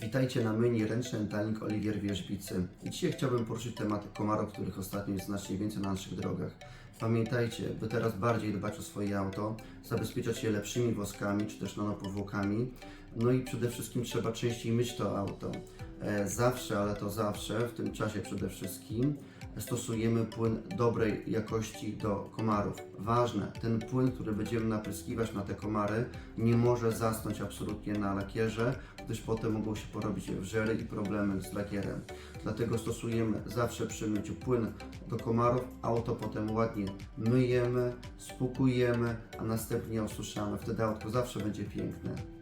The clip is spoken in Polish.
Witajcie na myjni ręcznej Danik Oliwier Wierzbicy. Dzisiaj chciałbym poruszyć temat komarów, których ostatnio jest znacznie więcej na naszych drogach. Pamiętajcie, by teraz bardziej dbać o swoje auto, zabezpieczać je lepszymi woskami czy też nanopowłokami. No i przede wszystkim trzeba częściej myć to auto. E, Zawsze, ale to zawsze, w tym czasie przede wszystkim, stosujemy płyn dobrej jakości do komarów. Ważne, ten płyn, który będziemy napryskiwać na te komary, nie może zasnąć absolutnie na lakierze, gdyż potem mogą się porobić wrzery i problemy z lakierem. Dlatego stosujemy zawsze przy myciu płyn do komarów, auto potem ładnie myjemy, spłukujemy, a następnie osuszamy. Wtedy autko zawsze będzie piękne.